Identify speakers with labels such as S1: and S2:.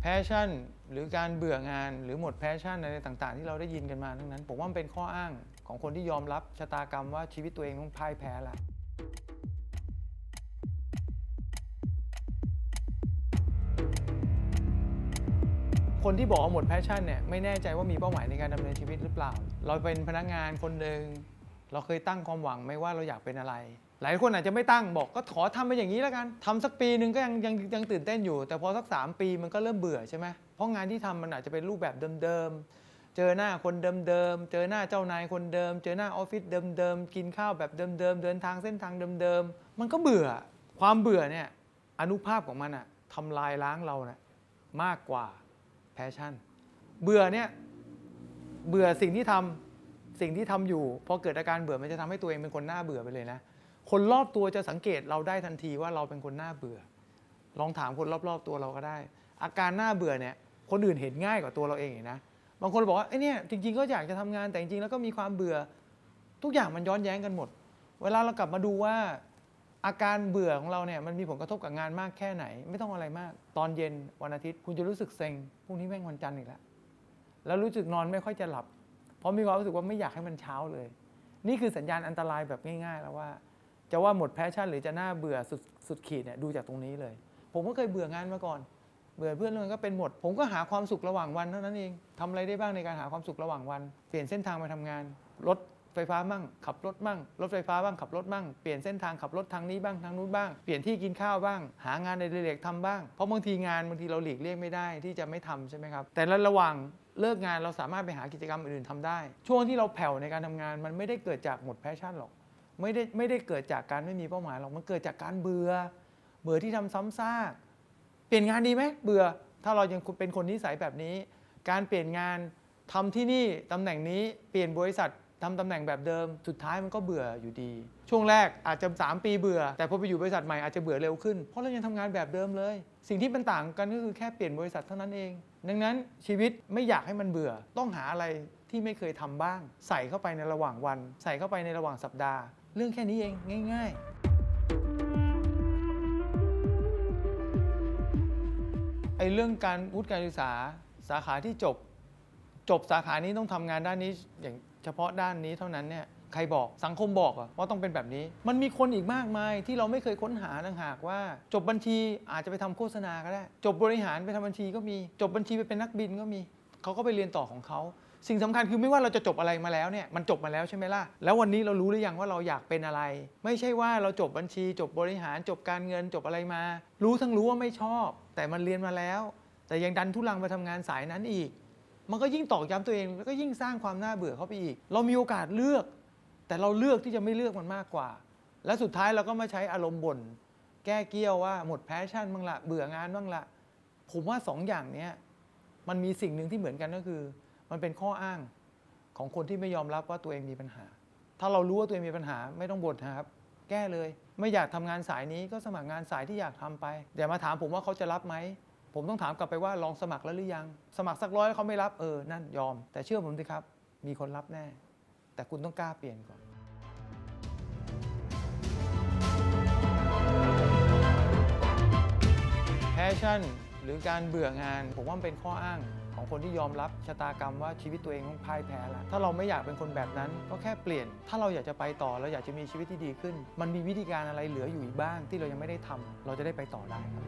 S1: แพชชั่น หรือการเบื่องานหรือหมดแพชชั่นอะไรต่างๆ ที่เราได้ยินกันมาทั้งนั้น ผมว่ามันเป็นข้ออ้างของคนที่ยอมรับชะตากรรมว่าชีวิตตัวเองต้องพ่ายแพ้ละคนที่บอกว่าหมดแพชชั่นเนี่ยไม่แน่ใจว่ามีเป้าหมายในการดำเนินชีวิตหรือเปล่า เราเป็นพนักงานคนหนึ่งเราเคยตั้งความหวังไหมว่าเราอยากเป็นอะไร หลายคนอาจจะไม่ตั้งบอกก็ขอทำไปอย่างนี้แล้วกันทำสักปีหนึ่งก็ยังยังยังตื่นเต้นอยู่ แต่พอสัก 3 ปีมันก็เริ่มเบื่อใช่ไหมเพราะงานที่ทำมันอาจจะเป็นรูปแบบเดิมๆเจอหน้าคนเดิมๆเจอหน้าเจ้านายคนเดิม เจอหน้าออฟฟิศเดิมๆกินข้าวแบบเดิมๆเดินทางเส้นทางเดิมๆมันก็เบื่อ ความเบื่อเนี่ยอนุภาพของมันอะทำลายล้างเราเนี่ยมากกว่าแพชชั่น เบื่อเนี่ยเบื่อสิ่งที่ทำสิ่งที่ทำอยู่พอเกิดอาการเบื่อมันจะทำให้ตัวเองเป็นคนหน้าเบื่อไปเลยนะ คนรอบตัวจะสังเกตเราได้ทันทีว่าเราเป็นคนน้าเบื่อ ลองถามคนรอบๆตัวเราก็ได้ อาการน้าเบื่อเนี่ย คนอื่นเห็นง่ายกว่าตัวเราเองนะ บางคนบอกว่าไอ้เนี่ยจริงๆก็อยากจะทำงานแต่จริงๆแล้วก็มีความเบื่อ ทุกอย่างมันย้อนแย้งกันหมด เวลาเรากลับมาดูว่า อาการเบื่อของเราเนี่ยมันมีผลกระทบกับงานมากแค่ไหน ไม่ต้องอะไรมาก ตอนเย็นวันอาทิตย์คุณจะรู้สึกเซ็งพรุ่งนี้แม่งวันจันทร์อีกแล้วแล้วรู้สึกนอนไม่ค่อยจะหลับ เพราะมีความรู้สึกว่าไม่อยากให้มันเช้าเลย นี่คือสัญญาณอันตรายแบบง่าย ๆ แล้วว่า จะว่าหมดแพชชั่นหรือจะน้าเบื่อสุดสุดขีดเนี่ยดูจากตรงนี้เลย ผมก็เคยเบื่องานมาก่อน เบื่อเพื่อนเรื่องก็เป็นหมด ผมก็หาความสุขระหว่างวันเท่านั้นเองทำอะไรได้บ้างในการหาความสุขระหว่างวัน เปลี่ยนเส้นทางไปทำงานรถไฟฟ้ามั่ง ขับรถมั่ง รถไฟฟ้าบ้างขับรถมั่ง เปลี่ยนเส้นทางขับรถทางนี้บ้างทางนู้นบ้าง เปลี่ยนที่กินข้าวบ้าง หางานในเด็กๆทำบ้าง เพราะบางทีงานบางทีเราหลีกเลี่ยงไม่ได้ที่จะไม่ทำใช่ไหมครับ แต่ละระหว่างเลิกงานเราสามารถไปหากิจกรรมอื่นๆทำได้ ช่วงที่เราแผ่วในการทำงานมันไม่ได้เกิดจากหมดแพชชั่นหรอก ไม่ได้ไม่ได้เกิดจากการไม่มีเป้าหมายหรอกมันเกิดจากการเบื่อเบื่อที่ทำซ้ำซากเปลี่ยนงานดีไหมเบื่อ ถ้าเรายังเป็นคนนิสัยแบบนี้ การเปลี่ยนงานทำที่นี่ตำแหน่งนี้เปลี่ยนบริษัททำตำแหน่งแบบเดิม สุดท้ายมันก็เบื่ออยู่ดี ช่วงแรกอาจจะ 3 ปีเบื่อ แต่พอไปอยู่บริษัทใหม่อาจจะเบื่อเร็วขึ้น เพราะเรายังทำงานแบบเดิมเลย สิ่งที่มันต่างกันก็คือแค่เปลี่ยนบริษัทเท่านั้นเอง ดังนั้นชีวิตไม่อยากให้มันเบื่อ ต้องหาอะไรที่ไม่เคยทำบ้าง ใส่เข้าไปในระหว่างวัน ใส่เข้าไปในระหว่างสัปดาห์ เรื่องแค่นี้เองง่าย ๆ ไอ้เรื่องการวุฒิการศึกษาสาขาที่จบ จบสาขานี้ต้องทำงานด้านนี้อย่างเฉพาะด้านนี้เท่านั้นเนี่ยใครบอกสังคมบอกอะว่าต้องเป็นแบบนี้ มันมีคนอีกมากมายที่เราไม่เคยค้นหาต่างหากว่า จบบัญชีอาจจะไปทำโฆษณาก็ได้ จบบริหารไปทำบัญชีก็มี จบบัญชีไปเป็นนักบินก็มี เขาก็ไปเรียนต่อของเขา สิ่งสำคัญคือไม่ว่าเราจะจบอะไรมาแล้วเนี่ยมันจบมาแล้วใช่ไหมล่ะ แล้ววันนี้เรารู้หรือยังว่าเราอยากเป็นอะไร ไม่ใช่ว่าเราจบบัญชี จบบริหารจบการเงินจบอะไรมา รู้ทั้งรู้ว่าไม่ชอบ แต่มันเรียนมาแล้ว แต่ยังดันทุลังไปทำงานสายนั้นอีก มันก็ยิ่งตอกย้ำตัวเองแล้วก็ยิ่งสร้างความน่าเบื่อเข้าไปอีก เรามีโอกาสเลือก แต่เราเลือกที่จะไม่เลือกมันมากกว่า และสุดท้ายเราก็มาใช้อารมณ์บ่นแก้เกี้ยวว่าหมดแพชชั่นบ้างละเบื่องานบ้างละผมว่าสองอย่างเนี้ยมันมีสิ่งหนึ่งที่เหมือนกันก็คือ มันเป็นข้ออ้างของคนที่ไม่ยอมรับว่าตัวเองมีปัญหา ถ้าเรารู้ว่าตัวเองมีปัญหาไม่ต้องบ่นนะครับ แก้เลย ไม่อยากทำงานสายนี้ก็สมัครงานสายที่อยากทำไปอย่ามาถามผมว่าเขาจะรับไหมผมต้องถามกลับไปว่าลองสมัครแล้วหรือยัง สมัครสักร้อยแล้วเขาไม่รับเออนั่นยอม แต่เชื่อผมสิครับ มีคนรับแน่ แต่คุณต้องกล้าเปลี่ยนก่อนแพชชั่น รือการเบื่องาน ผมว่ามันเป็นข้ออ้างของคนที่ยอมรับชะตากรรมว่าชีวิตตัวเองต้องพ่ายแพ้แล้วถ้าเราไม่อยากเป็นคนแบบนั้นก็แค่เปลี่ยน ถ้าเราอยากจะไปต่อเราอยากจะมีชีวิตที่ดีขึ้น มันมีวิธีการอะไรเหลืออยู่อีกบ้าง ที่เรายังไม่ได้ทำเราจะได้ไปต่อได้ครับ